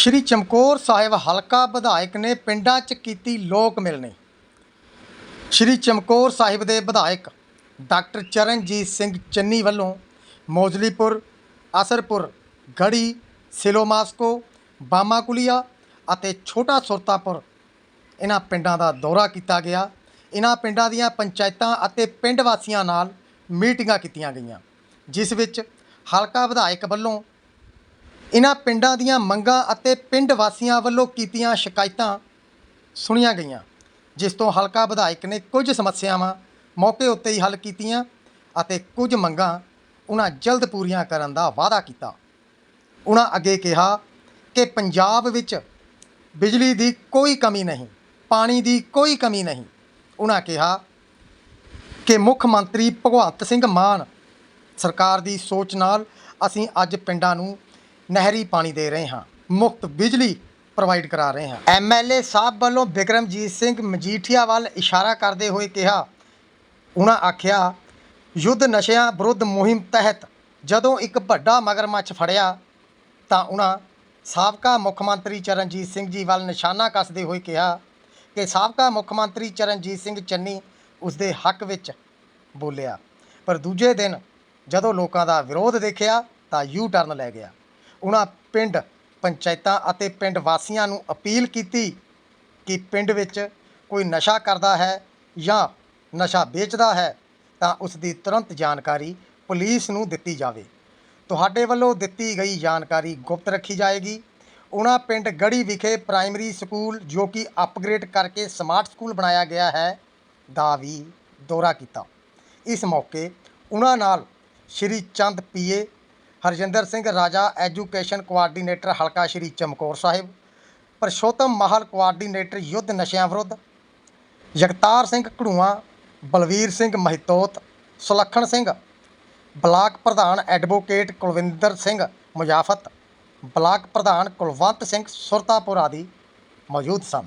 ਸ਼੍ਰੀ ਚਮਕੌਰ ਸਾਹਿਬ ਹਲਕਾ ਵਿਧਾਇਕ ਨੇ ਪਿੰਡਾਂ 'ਚ ਕੀਤੀ ਲੋਕ ਮਿਲਣੀ। ਸ਼੍ਰੀ ਚਮਕੌਰ ਸਾਹਿਬ ਦੇ ਵਿਧਾਇਕ ਡਾਕਟਰ ਚਰਨਜੀਤ ਸਿੰਘ ਚੰਨੀ ਵੱਲੋਂ ਮੌਜਲੀਪੁਰ, ਅਸਰਪੁਰ, ਗੜੀ ਸਿਲੋਮਾਸਕੋ ਬਾਮਾਕੁਲੀਆ ਅਤੇ ਛੋਟਾ ਸੁਰਤਾਪੁਰ ਇਹਨਾਂ ਪਿੰਡਾਂ ਦਾ ਦੌਰਾ ਕੀਤਾ ਗਿਆ। ਇਹਨਾਂ ਪਿੰਡਾਂ ਦੀਆਂ ਪੰਚਾਇਤਾਂ ਅਤੇ ਪਿੰਡ ਵਾਸੀਆਂ ਨਾਲ ਮੀਟਿੰਗਾਂ ਕੀਤੀਆਂ ਗਈਆਂ, ਜਿਸ ਵਿੱਚ ਹਲਕਾ ਵਿਧਾਇਕ ਵੱਲੋਂ ਇਹਨਾਂ ਪਿੰਡਾਂ ਦੀਆਂ ਮੰਗਾਂ ਅਤੇ ਪਿੰਡ ਵਾਸੀਆਂ ਵੱਲੋਂ ਕੀਤੀਆਂ ਸ਼ਿਕਾਇਤਾਂ ਸੁਣੀਆਂ ਗਈਆਂ, ਜਿਸ ਤੋਂ ਹਲਕਾ ਵਿਧਾਇਕ ਨੇ ਕੁਝ ਸਮੱਸਿਆਵਾਂ ਮੌਕੇ ਉੱਤੇ ਹੀ ਹੱਲ ਕੀਤੀਆਂ ਅਤੇ ਕੁਝ ਮੰਗਾਂ ਉਹਨਾਂ ਜਲਦ ਪੂਰੀਆਂ ਕਰਨ ਦਾ ਵਾਅਦਾ ਕੀਤਾ। ਉਹਨਾਂ ਅੱਗੇ ਕਿਹਾ ਕਿ ਪੰਜਾਬ ਵਿੱਚ ਬਿਜਲੀ ਦੀ ਕੋਈ ਕਮੀ ਨਹੀਂ, ਪਾਣੀ ਦੀ ਕੋਈ ਕਮੀ ਨਹੀਂ। ਉਹਨਾਂ ਕਿਹਾ ਕਿ ਮੁੱਖ ਮੰਤਰੀ ਭਗਵੰਤ ਸਿੰਘ ਮਾਨ ਸਰਕਾਰ ਦੀ ਸੋਚ ਨਾਲ ਅਸੀਂ ਅੱਜ ਪਿੰਡਾਂ ਨੂੰ ਨਹਿਰੀ ਪਾਣੀ ਦੇ ਰਹੇ ਹਾਂ ਮੁਫਤ ਬਿਜਲੀ ਪ੍ਰੋਵਾਈਡ ਕਰਾ ਰਹੇ ਹਾਂ। ਐਮਐਲਏ ਸਾਹਿਬ ਵੱਲੋਂ ਬਿਕਰਮਜੀਤ ਸਿੰਘ ਮਜੀਠੀਆ ਵੱਲ ਇਸ਼ਾਰਾ ਕਰਦੇ ਹੋਏ ਕਿਹਾ, ਉਹਨਾਂ ਆਖਿਆ, ਯੁੱਧ ਨਸ਼ਿਆਂ ਵਿਰੁੱਧ ਮੁਹਿੰਮ ਤਹਿਤ ਜਦੋਂ ਇੱਕ ਵੱਡਾ ਮਗਰਮੱਛ ਫੜਿਆ, ਤਾਂ ਉਹਨਾਂ ਸਾਬਕਾ ਮੁੱਖ ਮੰਤਰੀ ਚਰਨਜੀਤ ਸਿੰਘ ਜੀ ਵੱਲ ਨਿਸ਼ਾਨਾ ਕੱਸਦੇ ਹੋਏ ਕਿਹਾ ਕਿ ਸਾਬਕਾ ਮੁੱਖ ਮੰਤਰੀ ਚਰਨਜੀਤ ਸਿੰਘ ਚੰਨੀ ਉਸ ਦੇ ਹੱਕ ਵਿੱਚ ਬੋਲਿਆ। ਪਰ ਦੂਜੇ ਦਿਨ ਜਦੋਂ ਲੋਕਾਂ ਦਾ ਵਿਰੋਧ ਦੇਖਿਆ, ਤਾਂ ਯੂ ਟਰਨ ਲੈ ਗਿਆ। ਉਹਨਾਂ ਪਿੰਡ ਪੰਚਾਇਤਾਂ ਅਤੇ ਪਿੰਡ ਵਾਸੀਆਂ ਨੂੰ ਅਪੀਲ ਕੀਤੀ ਕਿ ਪਿੰਡ ਵਿੱਚ ਕੋਈ ਨਸ਼ਾ ਕਰਦਾ ਹੈ ਜਾਂ ਨਸ਼ਾ ਵੇਚਦਾ ਹੈ, ਤਾਂ ਉਸ ਦੀ ਤੁਰੰਤ ਜਾਣਕਾਰੀ ਪੁਲਿਸ ਨੂੰ ਦਿੱਤੀ ਜਾਵੇ। ਤੁਹਾਡੇ ਵੱਲੋਂ ਦਿੱਤੀ ਗਈ ਜਾਣਕਾਰੀ ਗੁਪਤ ਰੱਖੀ ਜਾਏਗੀ। ਉਹਨਾਂ ਪਿੰਡ ਗੜੀ ਵਿਖੇ ਪ੍ਰਾਇਮਰੀ ਸਕੂਲ ਜੋ ਕਿ ਅਪਗ੍ਰੇਡ ਕਰਕੇ ਸਮਾਰਟ ਸਕੂਲ ਬਣਾਇਆ ਗਿਆ ਹੈ, ਦਾ ਵੀ ਦੌਰਾ ਕੀਤਾ। ਇਸ ਮੌਕੇ ਉਹਨਾਂ ਨਾਲ ਸ਼੍ਰੀ ਚੰਦ ਪੀਏ ਹਰਜਿੰਦਰ ਸਿੰਘ ਰਾਜਾ ਐਜੂਕੇਸ਼ਨ ਕੋਆਰਡੀਨੇਟਰ ਹਲਕਾ ਸ਼੍ਰੀ ਚਮਕੌਰ ਸਾਹਿਬ, ਪਰਸ਼ੋਤਮ ਮਾਹਲ ਕੋਆਰਡੀਨੇਟਰ ਯੁੱਧ ਨਸ਼ਿਆਂ ਵਿਰੁੱਧ, ਜਗਤਾਰ ਸਿੰਘ ਘੜੂਆਂ, ਬਲਵੀਰ ਸਿੰਘ ਮਹਿਤੋਤ, ਸੁਲੱਖਣ ਸਿੰਘ, ਬਲਾਕ ਪ੍ਰਧਾਨ ਐਡਵੋਕੇਟ ਕੁਲਵਿੰਦਰ ਸਿੰਘ ਮੁਜਾਫਤ, ਬਲਾਕ ਪ੍ਰਧਾਨ ਕੁਲਵੰਤ ਸਿੰਘ ਸੁਰਤਾਪੁਰ ਆਦਿ ਮੌਜੂਦ ਸਨ।